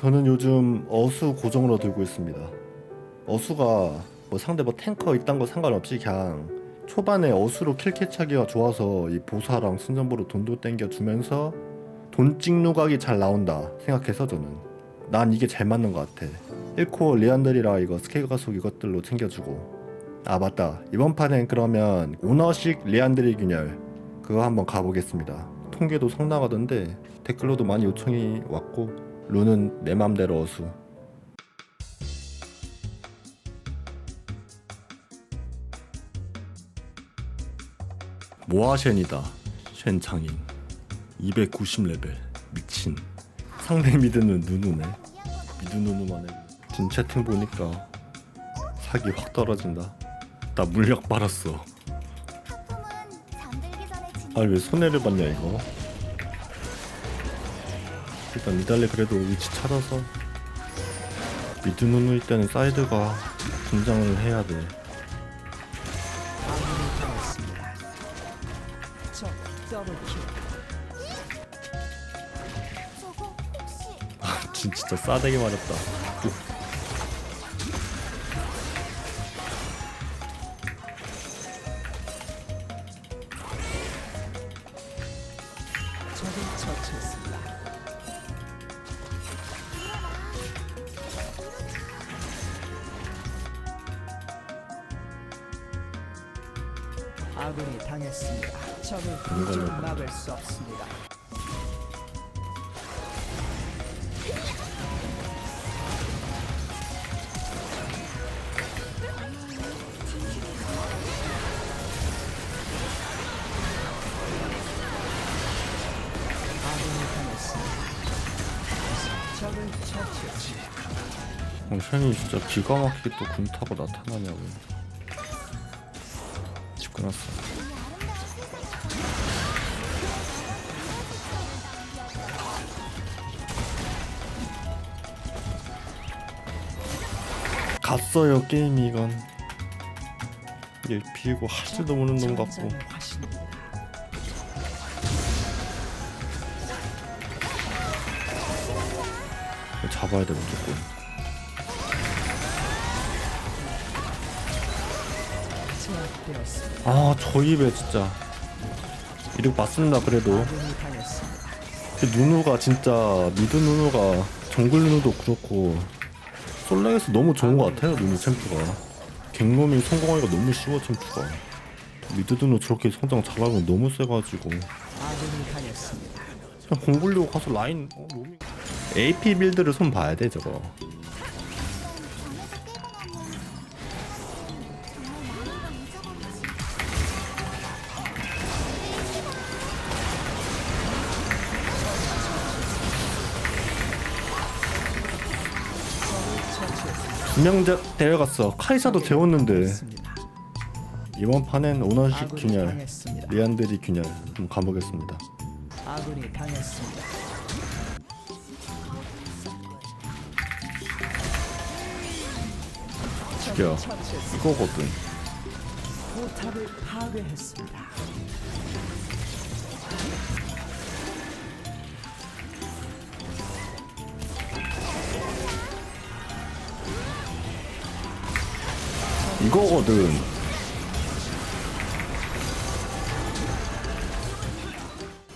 저는 요즘 어수 고정으로 들고 있습니다. 어수가 뭐 상대 뭐 탱커 이딴 거 상관없이 그냥 초반에 어수로 킬 캐치하기가 좋아서 이 보사랑 순전보로 돈도 땡겨 주면서 돈 찍누각이 잘 나온다 생각해서 저는 난 이게 잘 맞는 것 같아. 1코어 리안들이라 이거 스케일 가속 이것들로 챙겨주고 아 맞다 이번 판엔 그러면 오너식 리안드리 균열 그거 한번 가보겠습니다. 통계도 성나가던데 댓글로도 많이 요청이 왔고 룬은 내 맘대로 어수. 모아쉔이다 쉔창인. 290레벨 미친. 상대 미드는 누누네. 미드 누누만 해진 채팅 보니까 사기 확 떨어진다. 나 물약 빨았어. 하품은 잠들기 전에 지니 아니 왜 손해를 봤냐 이거 일단 니달리 그래도 위치 찾아서 미드 누누일 때는 사이드가 긴장을 해야 돼 아군이 당했습니다. 적 더블킬. 저거 혹시 진 진짜 싸대기 맞았다 적을 처치했습니다. 아군이 당했습니다. 적을 도저히. 막을 수 없습니다. 아군이 당했습니다. 적을 처치했습니다. 어, 진짜 기가 막히게 또 군 타고 나타나냐고 집 끊었어. 갔어요 게임이 이건. 얘 비고 하지도 모르는 놈 같고. 잡아야 돼 무조건 제압되었습니다. 아 저 입에 진짜. 이륙 맞습니다 그래도. 아군이 당했습니다. 그 누누가 진짜 미드 누누가 정글 누누도 그렇고 솔랭에서 너무 좋은 것 같아요 누누 챔프가. 갱놈이 성공하기가 너무 쉬워 챔프가. 미드 누누 저렇게 성장 잘하면 너무 세가지고. 아군이 당했습니다. 그냥 공 굴리고 가서 라인 어, 로밍. AP 빌드를 손 봐야 돼 저거 두명 데려갔어 카이사도 재웠는데. 이번 판엔 오너식 아군이 균열 당했습니다. 리안드리 균열 한번 가보겠습니다 아군이 당했습니다. 죽여 처치했습니다. 이거거든 포탑을 파괴했습니다. 이거거든.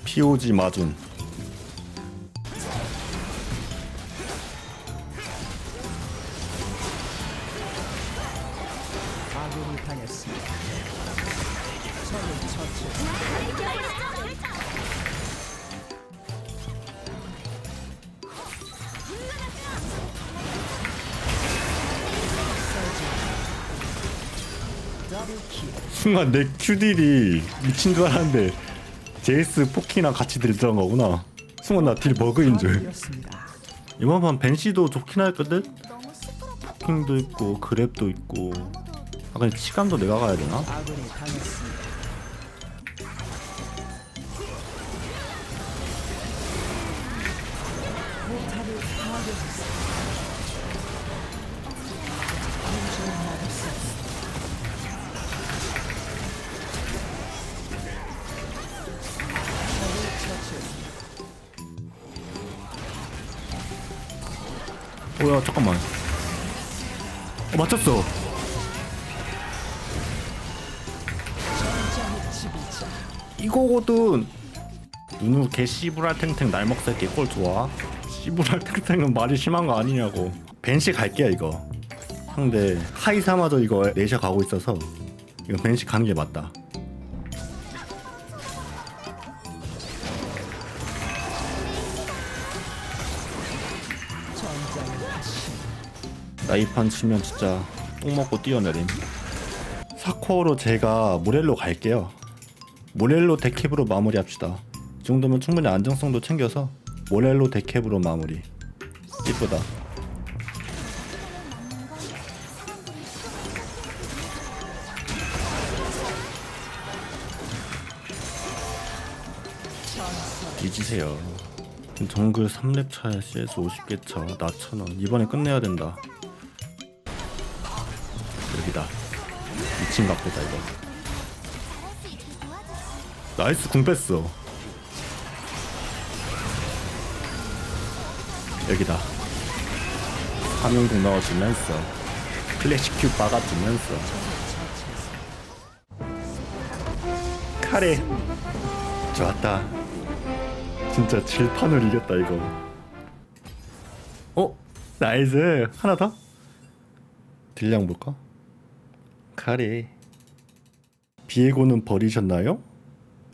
POG 마준 순간 내 큐딜이 미친 줄 알았는데 제이스 포키랑 같이 들더란 거구나 순간 나 딜 버그인 줄 파괴되었습니다. 이번 판 벤시도 좋긴 할 시끄럽고 포킹도 있고 그랩도 있고 아 근데 치감도 내가 가야 되나? 뭐야 잠깐만. 어, 맞췄어. 이거거든. 누누 개 씨부랄 탱탱 날먹 새끼 꼴 좋아? 씨부랄 탱탱은 말이 심한 거 아니냐고. 벤시 갈게요 이거. 상대 하이사마저 이거 내셔 가고 있어서 이거 벤시 가는 게 맞다 나 이 판 치면 진짜 똥 먹고 뛰어내림. 사코어로 제가 모렐로 갈게요. 모렐로 데캡으로 마무리합시다. 이 정도면 충분히 안정성도 챙겨서 모렐로 데캡으로 마무리. 이쁘다. 뒤지세요. 정글 3렙 차에 CS 50개 차, 나 1000원. 이번에 끝내야 된다. 미친 각도다, 이거. 나이스, 궁 뺐어. 여기다. 화면공 넣어주면서. 클래식 큐 박아주면서. 카레. 좋았다. 진짜 질판을 이겼다, 이거. 어? 나이스. 하나 더? 딜량 볼까? 카레. 비에고는 버리셨나요?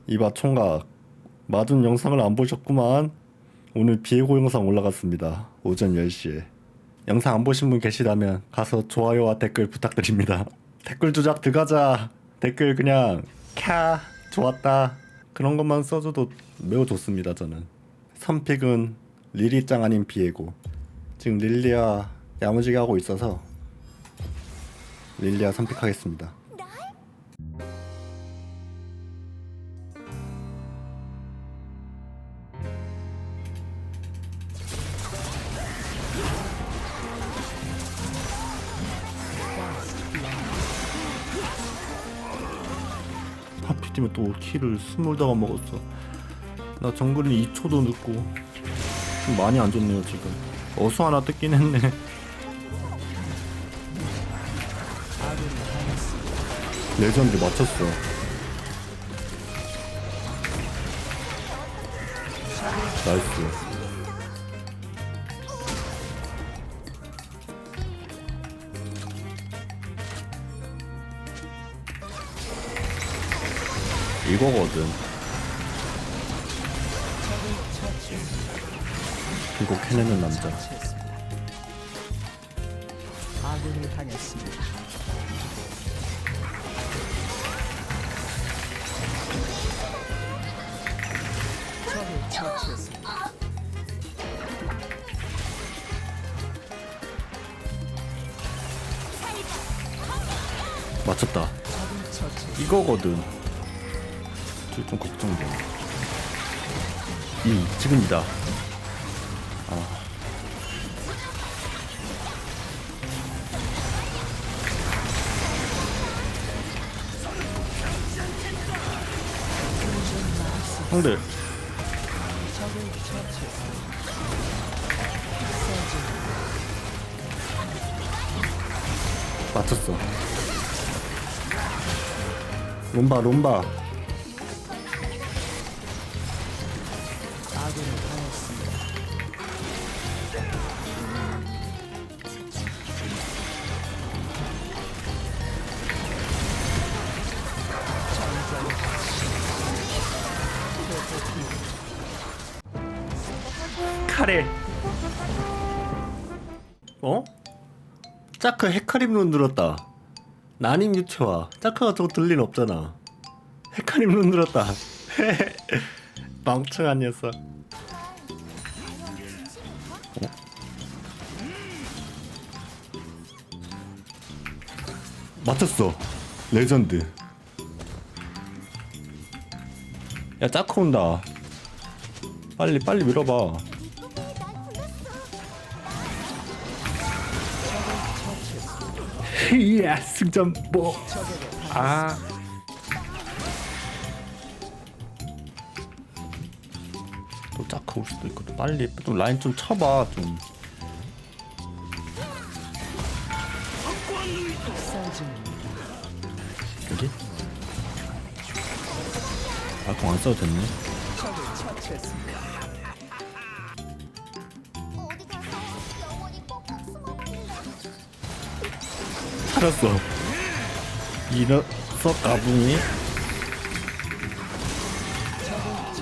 이봐 총각. 마둔 영상을 안 보셨구만. 오늘 비에고 영상 올라갔습니다. 오전 10시에. 영상 안 보신 분 계시다면 가서 좋아요와 댓글 부탁드립니다. 댓글 조작 들어가자. 댓글 그냥 캬 좋았다. 그런 것만 써줘도 매우 좋습니다 저는. 선픽은 릴리짱 아닌 비에고. 지금 릴리아 야무지게 하고 있어서 릴리아 선픽하겠습니다 하필이면 또 키를 스물다가 먹었어. 나 정글은 2초도 늦고 좀 많이 안 좋네요 지금. 어수 하나 뜯긴 했네. 레전드 맞췄어. 나이스. 이거거든. 이거 캐내는 남자. 아군이 당했습니다. 처치했습니다. 맞췄다. 이거거든. 저좀 걱정돼. 이 지금이다. 아. 형들. 맞췄어. 롬바 롬바. 카레. 어? 짜크 헤카림 룬 들었다. 나님 유채화. 짜크가 저거 들릴 없잖아. 헤카림 룬 들었다. 멍청한 녀석. 어? 맞췄어. 레전드. 야 짜크 온다. 빨리 빨리 밀어봐. 이야 승점 뭐아. 또 짜크 올 수도 있거든. 빨리 좀 라인 좀 쳐봐 좀. 여기? 아공안 써도 됐네. 살았어. 이 녀석 가붕이.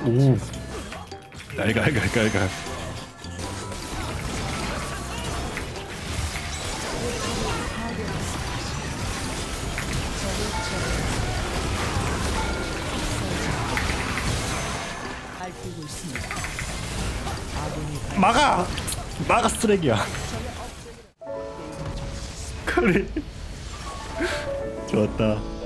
오. 아군이 막아! 막아 쓰레기야. 그래. 좋았다.